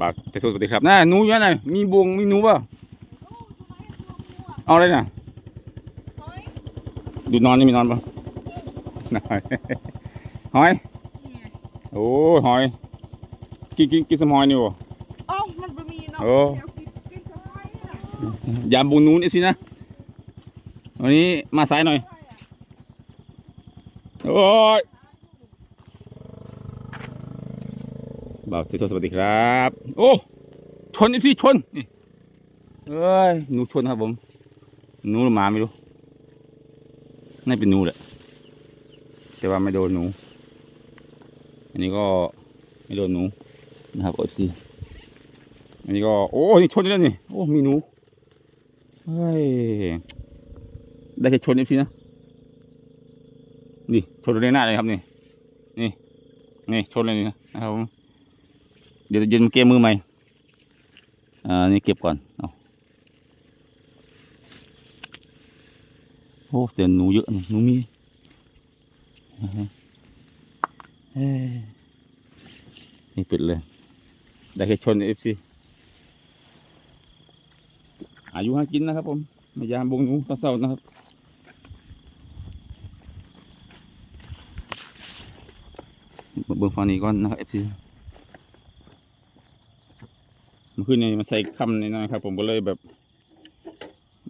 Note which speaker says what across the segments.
Speaker 1: ปากแต่สวัสดีครับน่าหนูเยอะหน่อยมีบวงมีหนูเปล่าเอาเลยนะดูนอนนี่มีนอนเปล่าน่ะหอยหอย โอ้ยหอย กินกินกินสมอยนี่บ่
Speaker 2: เอ้ามันบ่มีเนาะ
Speaker 1: โอ้
Speaker 2: เดี๋ยวกินกินสบายน่ะ
Speaker 1: ยามบวงหนูนี่สินะวันนี้มาสายหน่อย โอ้ย บ่าวที่สวัสดีครับ โอ้ชนพี่ชนนี่เอ้ยหนูชนครับผมหนูหรือหมาไม่รู้น่าเป็นหนูแหละแต่ว่าไม่โดนหนู อันนี้ก็ไม่โดนหนูนะครับเอฟซีอันนี้ก็โอ้นี่ชนแล้วนี่โอ้มีหนูเฮ้ยได้แค่ชนเอฟซีนะนี่ชนเลยหน้าเลยครับนี่นี่นี่ชนเลยนี่นะครับผม เดี๋ยวเย็นเกมมือใหม่ อ่า นี่เก็บก่อน เอาโอ้แต่หนูเยอะหนูมีอ่าฮะเอ้ยนี่ปิดเลย ได้แค่ชนเอฟซีอายุหากินนะครับผมมายามบงหนูตอนเช้านะครับเบิ่งฝั่งนี้ก่อนนะครับเอฟซี มื่อคืนนี้มาใส่คำนี่นะครับ ผมก็เลยแบบ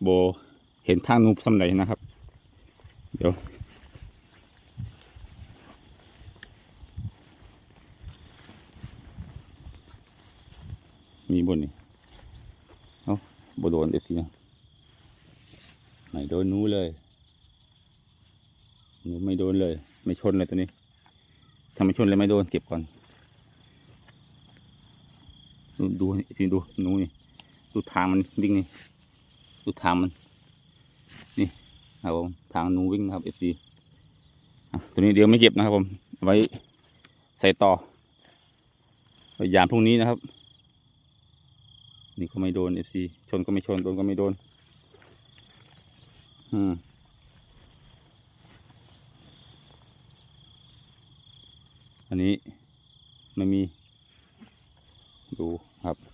Speaker 1: โบเห็นทางนูสำไหนนะครับ เดี๋ยวมีบนนี่เอาบโดนเอฟซีนะไม่โดนนูเลยนูไม่โดนเลย ไม่ชนเลยตัวนี้ถ้าไม่ชนเลยไม่โดนเก็บก่อน ดูดูนี่ดูหนูนี่ดูทางมันวิ่งนี่ดูทางมัน นี่ครับผมทางหนูวิ่งนะครับเอฟซีตัวนี้เดี๋ยวไม่เก็บนะครับผมไว้ใส่ต่อไว้ยามพรุ่งนี้นะครับ นี่ก็ไม่โดนเอฟซีชนก็ไม่ชนโดนก็ไม่โดน อืมอันนี้ไม่มีดู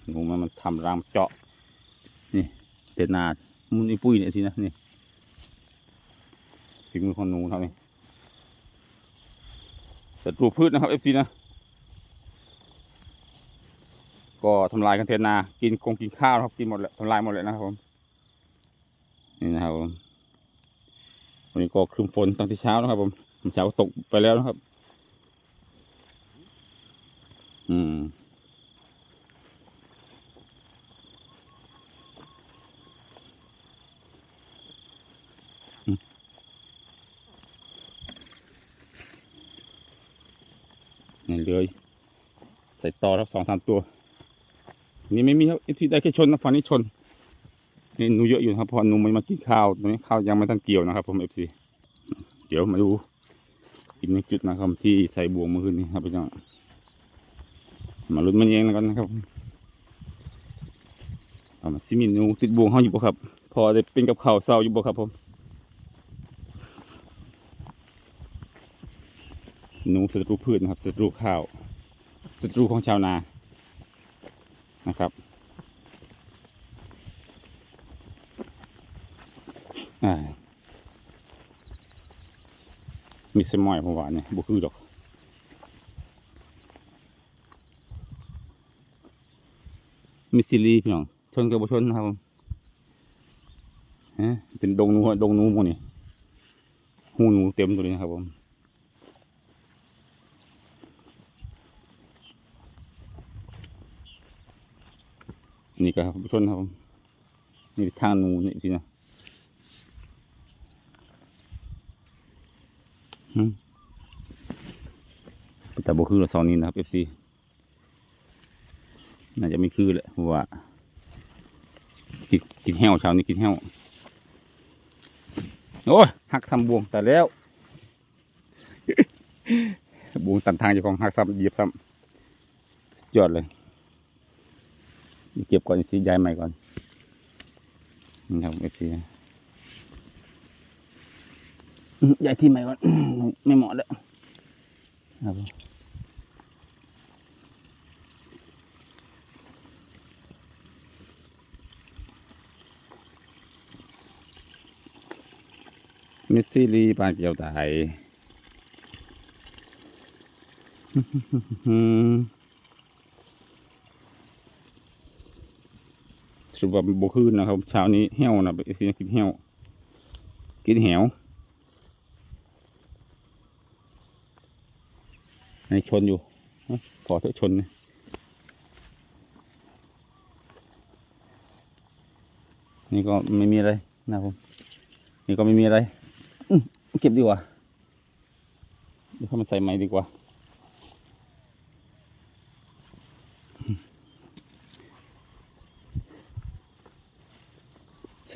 Speaker 1: ครับหนูมันมันทำรังเจาะ นี่เด็ดนามุนอีปุ้ยเนี่ยสินะนี่ฝีมือของหนูครับนี่แต่ปลูพืชนะครับเอฟซีนะ ก็ทำลายกันเทนา กินคงกินข้าวครับกินหมดเลยทำลายหมดเลยนะครับผม นี่นะครับผม วันนี้ก็ครึมฝนตั้งแต่เช้านะครับผมเช้าก็ตกไปแล้วนะครับ อืม เลยใส่ต่อครับสองสามตัว นี่ไม่มีครับที่ได้แค่ชนนะฝั่งนี้ชนนี่หนูเยอะอยู่ครับพอหนูไม่มากินข้าวตอนนี้ข้าวยังไม่ทันเกี่ยวนะครับ ผมเอฟซีเดี๋ยวมาดูอีกหนึ่งจุดนะครับที่ใส่บวงมือนนี้ครับพี่น้องมาลุ้นมันเองแล้วกันนะครับเอามาซิมินหนูติดบวงเขาอยู่บ่ครับ พอได้เป็นกับข้าวเศร้าอยู่บ่ครับผม หนูศัตรูพืชนะครับศัตรูข้าวศัตรูของชาวนานะครับมีสมอยผมว่าเนี่ยบุคือดอกมีซิลีพี่น้องชนกับบุชนนะครับผมฮะเป็นดงนูดงนูหมดนี่หูหนูเต็มตัวนี้นะครับผม นี่ก็ครับบุชนครับนี่ทางนูนี่สินะแต่บ่คือละซองนี้นะครับ FC น่าจะไม่คือแหละเพราะว่ากินกินแห้วเช้านี้กินแห้วโอ้ยหักทำบวงแต่แล้วบวงตันทางจ้าของหักซ้ำเหยียบซ้ำสุดยอดเลย เก็บก่อนสีย้ายใหม่ก่อนนี่ครับเอฟซีย้ายที่ใหม่ก่อนไม่เหมาะแล้วครับมิสซิลีปลาเกียวไตา สรุปว่าบคืนนะครับเช้านี้เหี้ยวนะไปสิกินเหี้ยวกินแหวในชนอยู่ขอเถอะชนนะนี่ก็ไม่มีอะไรนะครับผมนี่ก็ไม่มีอะไร เก็บดีกว่า เดี๋ยวเข้ามาใส่ใหม่ดีกว่า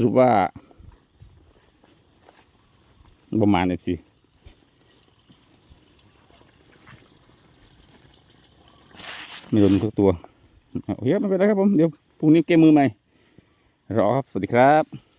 Speaker 1: รุปว่าประมาณนี้สิไม่โดนทุกตัวโอเคไม่เป็นไรครับผม เดี๋ยวพรุ่งนี้เกมมือใหม่รอครับ สวัสดีครับ